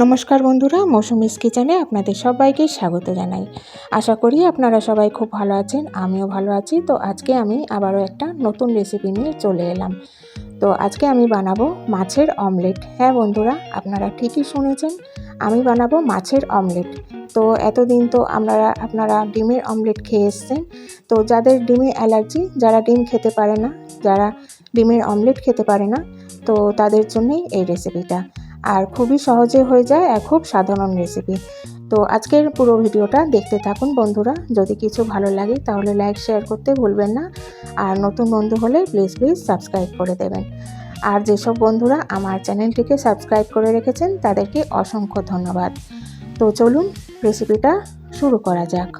নমস্কার বন্ধুরা, মৌসুমিস কিচেনে আপনাদের সবাইকে স্বাগত জানাই। আশা করি আপনারা সবাই খুব ভালো আছেন, আমিও ভালো আছি। তো আজকে আমি আবারও একটা নতুন রেসিপি নিয়ে চলে এলাম। তো আজকে আমি বানাবো মাছের অমলেট হ্যাঁ বন্ধুরা, আপনারা ঠিকই শুনেছেন, আমি বানাবো মাছের অমলেট তো এতদিন তো আপনারা আপনারা ডিমের অমলেট খেয়ে এসছেন। তো যাদের ডিমে অ্যালার্জি যারা ডিম খেতে পারে না, যারা ডিমের অমলেট খেতে পারে না, তো তাদের জন্যই এই রেসিপিটা আর খুবই সহজে হয়ে যায় এক খুব সাধারণ রেসিপি তো আজকের পুরো ভিডিওটা দেখতে থাকুন বন্ধুরা। যদি কিছু ভালো লাগে তাহলে লাইক শেয়ার করতে ভুলবেন না। আর নতুন বন্ধু হলে প্লিজ প্লিজ সাবস্ক্রাইব করে দেবেন। আর যেসব বন্ধুরা আমার চ্যানেলটিকে সাবস্ক্রাইব করে রেখেছেন তাদেরকে অসংখ্য ধন্যবাদ। তো চলুন রেসিপিটা শুরু করা যাক।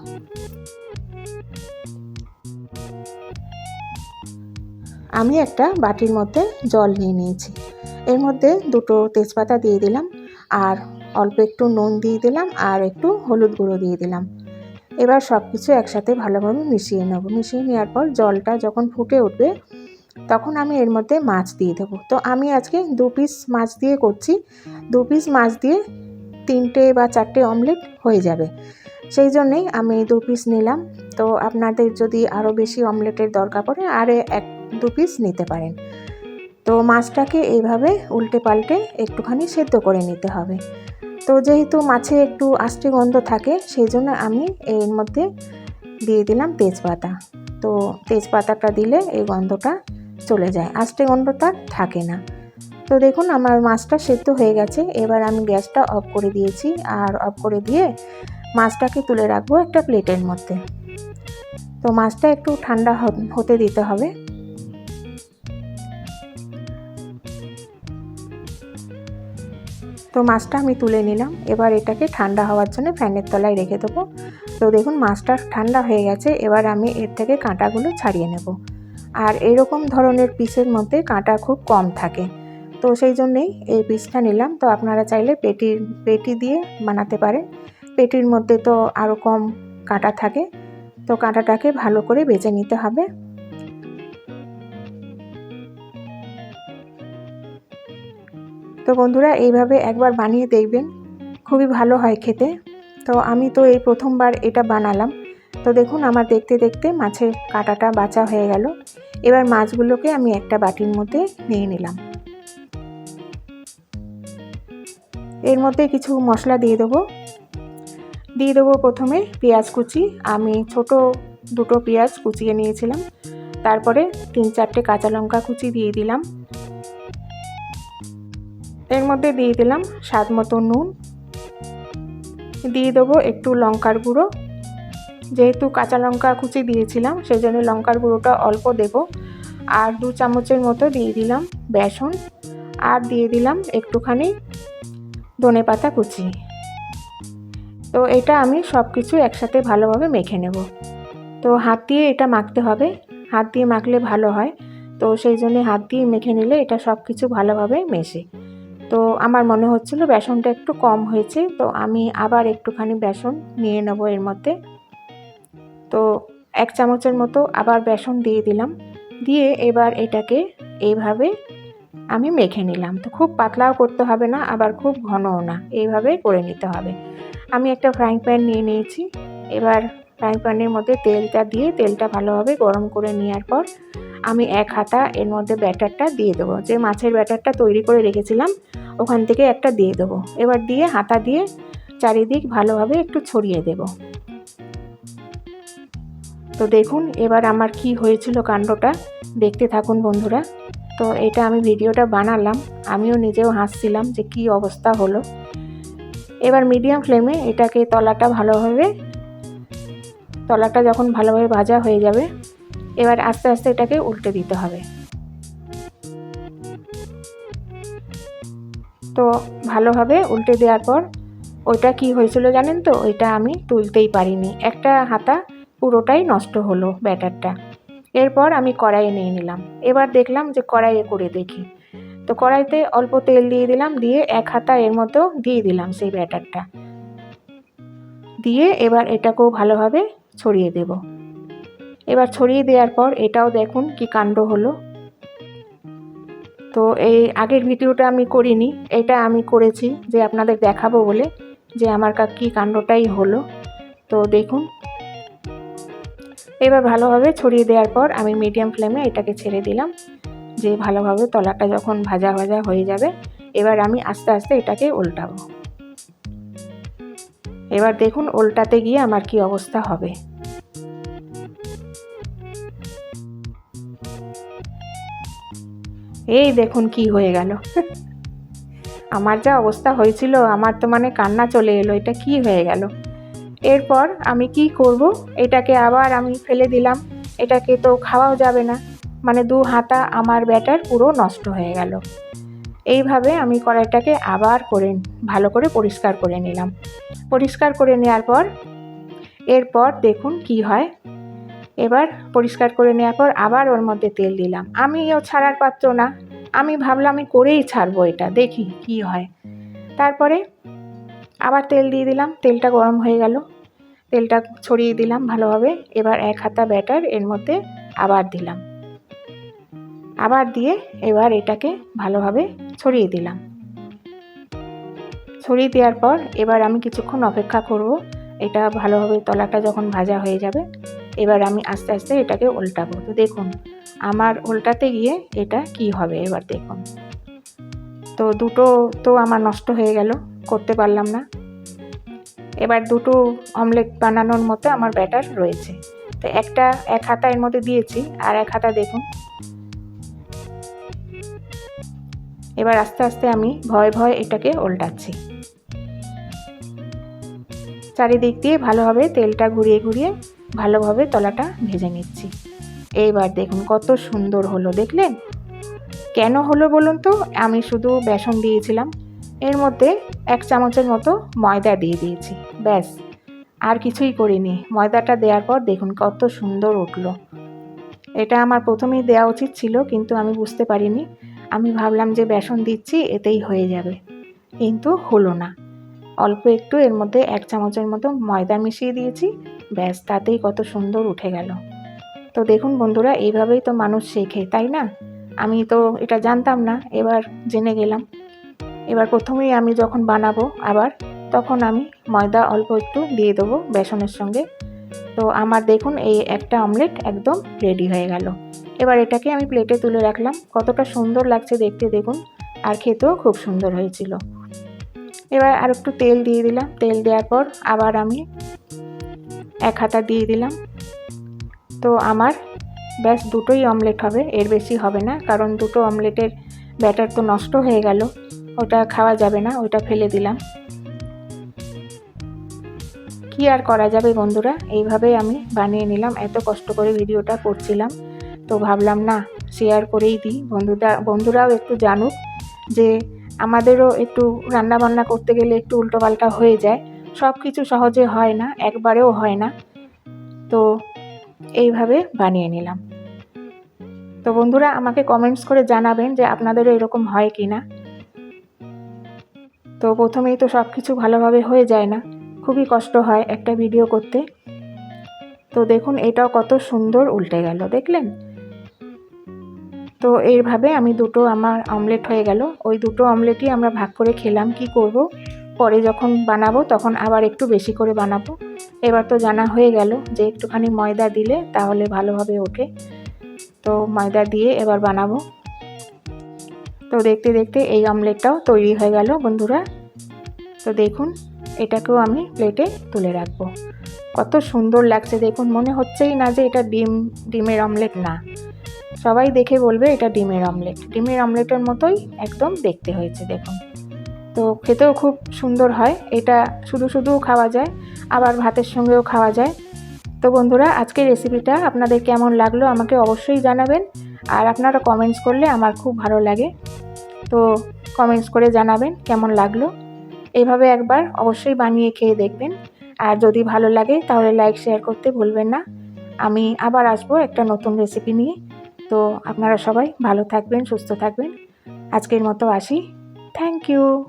আমি একটা বাটির মধ্যে জল নিয়ে নিয়েছি। এর মধ্যে দুটো তেজপাতা দিয়ে দিলাম আর অল্প একটু নুন দিয়ে দিলাম আর একটু হলুদ গুঁড়ো দিয়ে দিলাম। এবার সব কিছু একসাথে ভালোভাবে মিশিয়ে নেব। মিশিয়ে নেওয়ার পর জলটা যখন ফুটে উঠবে, তখন আমি এর মধ্যে মাছ দিয়ে দেবো। তো আমি আজকে দু পিস মাছ দিয়ে করছি। দু পিস মাছ দিয়ে তিনটে বা চারটে অমলেট হয়ে যাবে। সেই জন্যেই আমি দু পিস নিলাম। তো আপনাদের যদি আরও বেশি অমলেটের দরকার পড়ে, আর এক দু পিস নিতে পারেন। তো মাছটাকে এইভাবে উল্টে পাল্টে একটুখানি সেদ্ধ করে নিতে হবে। তো যেহেতু মাছে একটু আষ্টে গন্ধ থাকে, সেই জন্য আমি এর মধ্যে দিয়ে দিলাম তেজপাতা। তো তেজপাতাটা দিলে এই গন্ধটা চলে যায়, আষ্টে গন্ধটা থাকে না। তো দেখুন আমার মাছটা সেদ্ধ হয়ে গেছে, এবার আমি গ্যাসটা অফ করে দিয়েছি আর অফ করে দিয়ে মাছটাকে তুলে রাখব একটা প্লেটের মধ্যে। তো মাছটা একটু ঠান্ডা হতে দিতে হবে। তো মাছটা আমি তুলে নিলাম। এবার এটাকে ঠান্ডা হওয়ার জন্য ফ্যানের তলায় রেখে দেবো। তো দেখুন, মাছটা ঠান্ডা হয়ে গেছে। এবার আমি এর থেকে কাঁটাগুলো ছাড়িয়ে নেব। আর এরকম ধরনের পিসের মধ্যে কাঁটা খুব কম থাকে। তো সেই জন্যেই এই পিসটা নিলাম। তো আপনারা চাইলে পেটির পেটি দিয়ে বানাতে পারেন। পেটির মধ্যে তো আরও কম কাঁটা থাকে। তো কাঁটাটাকে ভালো করে বেছে নিতে হবে। তো বন্ধুরা, এইভাবে একবার বানিয়ে দেখবেন। খুবই ভালো হয় খেতে। তো আমি তো এই প্রথমবার এটা বানালাম। তো দেখুন, আমার দেখতে দেখতে মাছের কাটাটা বাঁচা হয়ে গেল। এবার মাছগুলোকে আমি একটা বাটির মধ্যে নিয়ে নিলাম। এর মধ্যে কিছু মশলা দিয়ে দেবো। দিয়ে দেবো প্রথমে পেঁয়াজ কুচি। আমি ছোট দুটো পেঁয়াজ কুচিয়ে নিয়েছিলাম। তারপরে তিন চারটে কাঁচা লঙ্কা কুচি দিয়ে দিলাম। এর মধ্যে দিয়ে দিলাম স্বাদ মতো নুন। দিয়ে দেবো একটু লঙ্কার গুঁড়ো। যেহেতু কাঁচা লঙ্কা কুচি দিয়েছিলাম সেই জন্য লঙ্কার গুঁড়োটা অল্প দেব। আর দু চামচের মতো দিয়ে দিলাম বেসন। আর দিয়ে দিলাম একটুখানি ধনে পাতা কুচি। তো এটা আমি সব কিছু একসাথে ভালোভাবে মেখে নেব। তো হাত দিয়ে এটা মাখতে হবে। হাত দিয়ে মাখলে ভালো হয়। তো সেই জন্য হাত দিয়ে মেখে নিলে এটা সব কিছু ভালোভাবে মেশে। তো আমার মনে হচ্ছিল বেসনটা একটু কম হয়েছে, তো আমি আবার একটুখানি বেসন নিয়ে নেব এর মধ্যে। তো এক চামচের মতো আবার বেসন দিয়ে দিলাম। দিয়ে এবার এটাকে এইভাবে আমি মেখে নিলাম। তো খুব পাতলাও করতে হবে না, আবার খুব ঘনও না। এইভাবে করে নিতে হবে। আমি একটা ফ্রাইং প্যান নিয়ে নিয়েছি। এবার ফ্রাইং প্যানের মধ্যে তেলটা দিয়ে, তেলটা ভালোভাবে গরম করে নেওয়ার পর আমি এক হাতা এর মধ্যে ব্যাটারটা দিয়ে দেবো। যে মাছের ব্যাটারটা তৈরি করে রেখেছিলাম ওখান থেকে একটা দিয়ে দেবো। এবার দিয়ে হাতা দিয়ে চারিদিক ভালোভাবে একটু ছড়িয়ে দেব। তো দেখুন, এবার আমার কি হয়েছিল কাণ্ডটা। দেখতে থাকুন বন্ধুরা। তো এটা আমি ভিডিওটা বানালাম। আমিও নিজেও হাসছিলাম যে কি অবস্থা হলো। এবার মিডিয়াম ফ্লেমে এটাকে তলাটা ভালোভাবে, তলাটা যখন ভালোভাবে ভাজা হয়ে যাবে, এবার আস্তে আস্তে এটাকে উল্টে দিতে হবে। তো ভালোভাবে উল্টে দেওয়ার পর ওইটা কি হয়েছিল জানেন তো? ওইটা আমি তুলতেই পারিনি। একটা হাতা পুরোটাই নষ্ট হলো ব্যাটারটা। এরপর আমি কড়াইয়ে নিয়ে নিলাম। এবার দেখলাম যে কড়াইয়ে করে দেখি। তো কড়াইতে অল্প তেল দিয়ে দিলাম, দিয়ে এক হাতা এর মতো দিয়ে দিলাম সেই ব্যাটারটা। দিয়ে এবার এটাকেও ভালোভাবে ছড়িয়ে দেব। এবার ছড়িয়ে দেওয়ার পর এটাও দেখুন কি কাণ্ড হলো। তো এই আগের ভিডিওটা আমি করিনি, এটা আমি করেছি যে আপনাদের দেখাবো বলে যে আমার কা কাণ্ডটাই হলো। তো দেখুন। এবার ভালোভাবে ছড়িয়ে দেওয়ার পর আমি মিডিয়াম ফ্লেমে এটাকে ছেড়ে দিলাম, যে ভালোভাবে তলাটা যখন ভাজা ভাজা হয়ে যাবে, এবার আমি আস্তে আস্তে এটাকে উল্টাবো। এবার দেখুন উল্টাতে গিয়ে আমার কি অবস্থা হবে। এই দেখুন কি হয়ে গেল। আমার যা অবস্থা হয়েছিল, আমার তো মানে কান্না চলে এলো, এটা কি হয়ে গেল? এরপর আমি কি করব? এটাকে আবার আমি ফেলে দিলাম। এটাকে তো খাওয়াও যাবে না। মানে দু হাতা আমার ব্যাটার পুরো নষ্ট হয়ে গেল। এইভাবে আমি কড়াইটাকে আবার করে, ভালো করে পরিষ্কার করে নিলাম। পরিষ্কার করে নেওয়ার পর, এরপর দেখুন কি হয়। এবার পরিষ্কার করে নেওয়ার পর আবার ওর মধ্যে তেল দিলাম। আমিও ছাড়ার পাত্র না। আমি ভাবলাম আমি করেই ছাড়বো এটা, দেখি কি হয়। তারপরে আবার তেল দিয়ে দিলাম, তেলটা গরম হয়ে গেল। তেলটা ছড়িয়ে দিলাম ভালোভাবে, এবার এক হাতা ব্যাটার এর মধ্যে আবার দিলাম। আবার দিয়ে এবার এটাকে ভালোভাবে ছড়িয়ে দিলাম। ছড়িয়ে দেওয়ার পর এবার আমি কিছুক্ষণ অপেক্ষা করব। এটা ভালোভাবে তলাটা যখন ভাজা হয়ে যাবে এবার আমি আস্তে আস্তে এটাকে উল্টাবো তো দেখুন, আমার উল্টাতে গিয়ে এটা কি হবে? এবার দেখুন। তো দুটো তো আমার নষ্ট হয়ে গেল, করতে পারলাম না। এবার দুটো অমলেট বানানোর মতো আমার ব্যাটার রয়েছে। তো একটা এক হাতা এর মধ্যে দিয়েছি, আর এক হাতা দেখুন। এবার আস্তে আস্তে আমি ভয় ভয় এটাকে উল্টাচ্ছি চারিদিক দিয়ে ভালোভাবে তেলটা ঘুরিয়ে ঘুরিয়ে ভালোভাবে তলাটা ভেজে নিচ্ছি। এইবার দেখুন কত সুন্দর হলো, দেখলেন? কেন হলো বলুন তো? আমি শুধু বেসন দিয়েছিলাম। এর মধ্যে এক চামচের মতো ময়দা দিয়ে দিয়েছি, ব্যাস। আর কিছুই করিনি। ময়দাটা দেওয়ার পর দেখুন কত সুন্দর উঠল। এটা আমার প্রথমেই দেওয়া উচিত ছিল, কিন্তু আমি বুঝতে পারিনি। আমি ভাবলাম যে বেসন দিচ্ছি, এতেই হয়ে যাবে। কিন্তু হলো না। অল্প একটু এর মধ্যে এক চামচের মতো ময়দা মিশিয়ে দিয়েছি। ব্যাস, তাতেই কত সুন্দর উঠে গেল। তো দেখুন বন্ধুরা, এইভাবেই তো মানুষ শেখে, তাই না? আমি তো এটা জানতাম না, এবার জেনে গেলাম। এবার প্রথমেই আমি যখন বানাবো আবার, তখন আমি ময়দা অল্প একটু দিয়ে দেবো বেসনের সঙ্গে। তো আমার দেখুন, এই একটা অমলেট একদম রেডি হয়ে গেল। এবার এটাকে আমি প্লেটে তুলে রাখলাম। কতটা সুন্দর লাগছে দেখতে দেখুন, আর খেতেও খুব সুন্দর হয়েছিল। এবার আর একটু তেল দিয়ে দিলাম। তেল দেওয়ার পর আবার আমি এক হাতা দিয়ে দিলাম। তো আমার ব্যাস দুটোই অমলেট হবে, এর বেশি হবে না, কারণ দুটো অমলেটের ব্যাটার তো নষ্ট হয়ে গেল, ওটা খাওয়া যাবে না, ওটা ফেলে দিলাম। কি আর করা যাবে বন্ধুরা? এইভাবেই আমি বানিয়ে নিলাম, এত কষ্ট করে ভিডিওটা করছিলাম। তো ভাবলাম, না শেয়ার করেই দিই। বন্ধুরা বন্ধুরাও একটু জানুক যে আমাদেরও একটু রান্না বান্না করতে গেলে একটু উল্টোপাল্টা হয়ে যায়। সব কিছু সহজে হয় না, একবারেও হয় না। তো এইভাবে বানিয়ে নিলাম। তো বন্ধুরা, আমাকে কমেন্টস করে জানাবেন যে আপনাদেরও এরকম হয় কি না তো প্রথমেই তো সব কিছু ভালোভাবে হয়ে যায় না। খুবই কষ্ট হয় একটা ভিডিও করতে। তো দেখুন, এটাও কত সুন্দর উল্টে গেল, দেখলেন? তো এইভাবে আমি দুটো আমার অমলেট হয়ে গেল। ওই দুটো অমলেটই আমরা ভাগ করে খেলাম। কি করব? পরে যখন বানাবো তখন আবার একটু বেশি করে বানাবো। এবার তো জানা হয়ে গেল যে একটুখানি ময়দা দিলে তাহলে ভালোভাবে ওঠে তো ময়দা দিয়ে এবার বানাবো। তো দেখতে দেখতে এই অমলেটটাও তৈরি হয়ে গেল বন্ধুরা। তো দেখুন, এটাকেও আমি প্লেটে তুলে রাখব। কত সুন্দর লাগছে দেখুন, মনে হচ্ছেই না যে এটা ডিম, ডিমের অমলেট না। সবাই দেখে বলবে এটা ডিমের অমলেট। ডিমের অমলেটের মতোই একদম দেখতে হয়েছে দেখুন। তো খেতেও খুব সুন্দর হয়। এটা শুধু শুধুও খাওয়া যায়, আবার ভাতের সঙ্গেও খাওয়া যায়। তো বন্ধুরা, আজকের রেসিপিটা আপনাদের কেমন লাগল আমাকে অবশ্যই জানাবেন। আর আপনারা কমেন্টস করলে আমার খুব ভালো লাগে। তো কমেন্টস করে জানাবেন কেমন লাগল। এইভাবে একবার অবশ্যই বানিয়ে খেয়ে দেখবেন। আর যদি ভালো লাগে তাহলে লাইক শেয়ার করতে ভুলবেন না। আমি আবার আসব একটা নতুন রেসিপি নিয়ে। তো আপনারা সবাই ভালো থাকবেন, সুস্থ থাকবেন। আজকের মতো আসি। Thank you